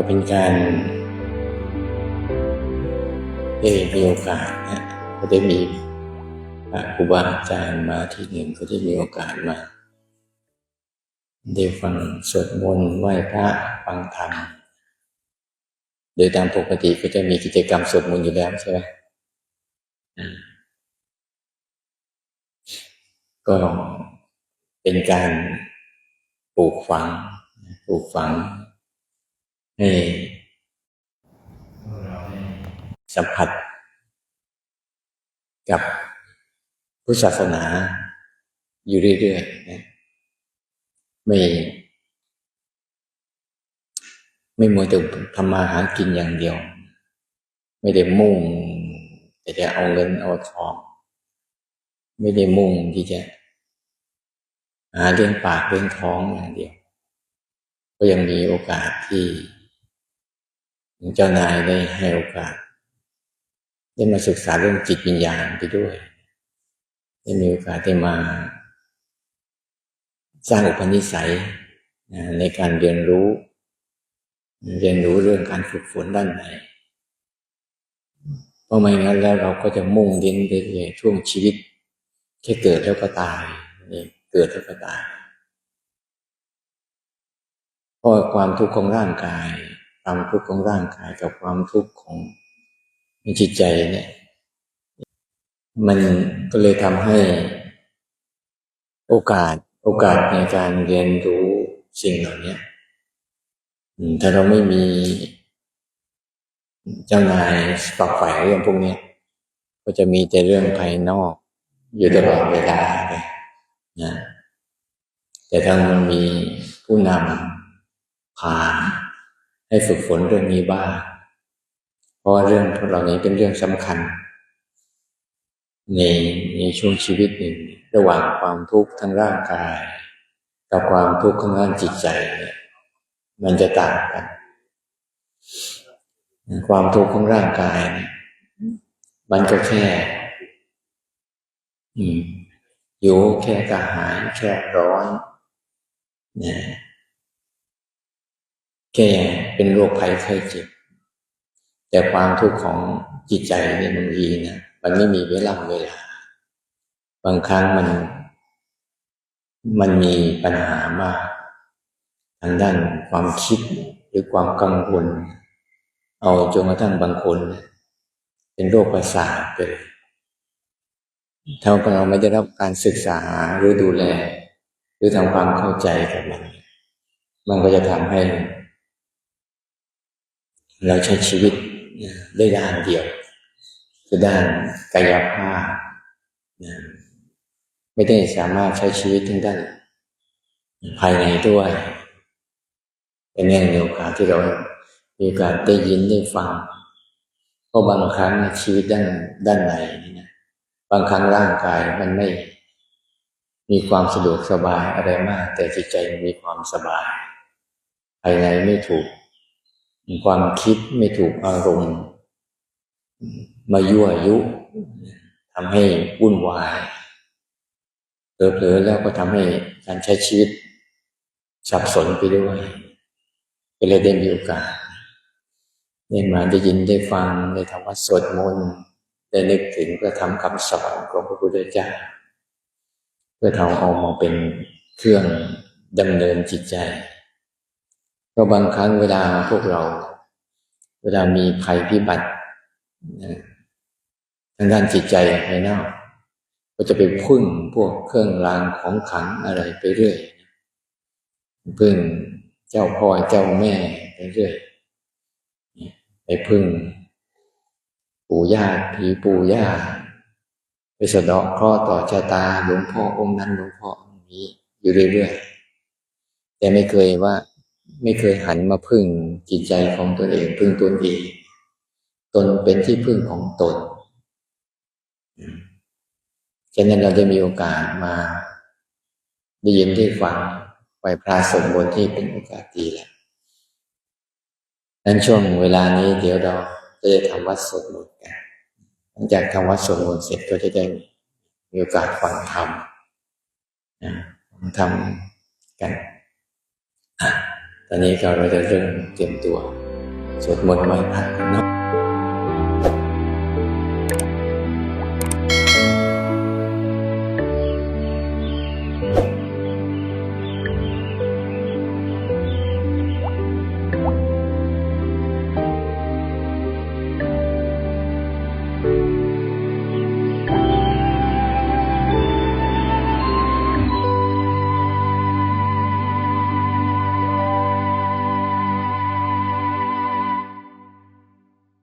ก็เป็นการได้มีโอกาสนะก็ได้มีพระครูบาอาจารย์มาที่หนึ่งก็ได้มีโอกาสมาได้ฟังสวดมนต์ไหว้พระฟังธรรมโดยตามปกติก็จะมีกิจกรรมสวดมนต์อยู่แล้วใช่ไหมก็เป็นการปลูกฝังปลูกฝัง เราได้สัมผัส กับพุทธศาสนาอยู่เรื่อยๆนะไม่ไม่มัวแต่ทำมาหากินอย่างเดียว ไม่ได้มุ่งแต่จะเอาเงินเอาทองไม่ได้มุ่งที่จะหาเลี้ยงปากเลี้ยงท้องอย่างเดียว ก็ยังมีโอกาสที่ เจ้านายได้ให้โอกาสได้มาศึกษาเรื่องจิตวิญญาณไปด้วยได้มีโอกาสได้มา สร้างอุปนิสัยในการเรียนรู้ เรียนรู้เรื่องการฝึกฝนด้านในเพราะไม่งั้นแล้วเราก็จะมุ่งเน้นไปเรื่อยช่วงชีวิตแค่เกิดแล้วก็ตายนี่เกิดแล้วก็ตายเพราะความทุกข์ของร่างกาย ความทุกข์ของร่างกายกับความทุกข์ของจิตใจเนี่ย มันก็เลยทำให้ โอกาสโอกาสในการเรียนรู้สิ่งเหล่านี้ถ้าเราไม่มีเจ้านายฝักใฝ่เรื่องพวกนี้ก็จะมีแต่เรื่องภายนอก อยู่ตลอดเวลาเลยนะแต่ถ้ามันมีผู้นำพา ให้ฝึกฝนเรื่องนี้บ้าง เพราะว่าเรื่องพวกเหล่านี้เป็นเรื่องสำคัญ ในในช่วงชีวิตหนึ่งระหว่างความทุกข์ทางร่างกาย กับความทุกข์ทางด้านจิตใจเนี่ยมันจะต่างกัน ความทุกข์ของร่างกายเนี่ยมันก็แค่ อืมอยู่แค่กระหายแค่ร้อนนะแค่ เป็นโรคภัยไข้เจ็บ แต่ความทุกข์ของจิตใจเนี่ยบางทีนะมันไม่มีเวลาเวลา บางครั้งมัน มันมีปัญหามาก ทางด้านความคิดหรือความกังวล เอาจนกระทั่งบางคน เป็นโรคประสาทไปเลยถ้าเราไม่ได้รับการศึกษาหรือดูแล หรือทำความเข้าใจกับมัน มันก็จะทำให้ เราใช้ชีวิตด้วยด้านเดียว คือด้านกายภาพไม่ได้สามารถใช้ชีวิตทั้งด้านภายในด้วยเป็นเรื่องโอกาสที่เรามีโอกาสได้ยินได้ฟังเพราะบางครั้งชีวิตด้านด้านในนี่นะบางครั้งร่างกายมันไม่มีความสะดวกสบายอะไรมาก แต่จิตใจมีความสบาย ภายในไม่ถูก ความคิดไม่ถูกอารมณ์ มายั่วยุทำให้วุ่นวายเผลอๆแล้วก็ทำให้การใช้ชีวิตสับสนไปด้วยก็เลยได้มีโอกาสได้มาได้ยินได้ฟังได้ทำวัดสวดมนต์ได้นึกถึงเพื่อทำคำสอนของพระพุทธเจ้าเพื่อทำเอามาเป็นเครื่องดำเนินจิตใจ ก็บางครั้งเวลาพวกเรา เวลามีภัยพิบัติทางด้านจิตใจภายนอกก็จะไปพึ่งพวกเครื่องรางของขังอะไรไปเรื่อยพึ่งเจ้าพ่อเจ้าแม่ไปเรื่อยไปพึ่ง ปู่ย่าผีปู่ย่าไปสะดอกข้อต่อชะตาหลวงพ่อองค์นั้นหลวงพ่อองค์นี้อยู่เรื่อยๆแต่ไม่เคยว่า ไม่เคยหันมาพึ่งจิตใจของตัวเองพึ่งตนเองตนเป็นที่พึ่งของตนฉะนั้นเราได้มีโอกาสมาได้ยินได้ฟังไปพระสมบนที่เป็นโอกาสดีแหละนั้นช่วงเวลานี้เดี๋ยวเราจะได้ทำวัดสวดมนต์กันหลังจากทำวัดสวดมนต์เสร็จก็จะได้มีโอกาสฟังธรรมนะฟังธรรมกัน ตอนนี้เราจะเริ่มเตรียมตัวสวดมนต์ไหว้พระนะ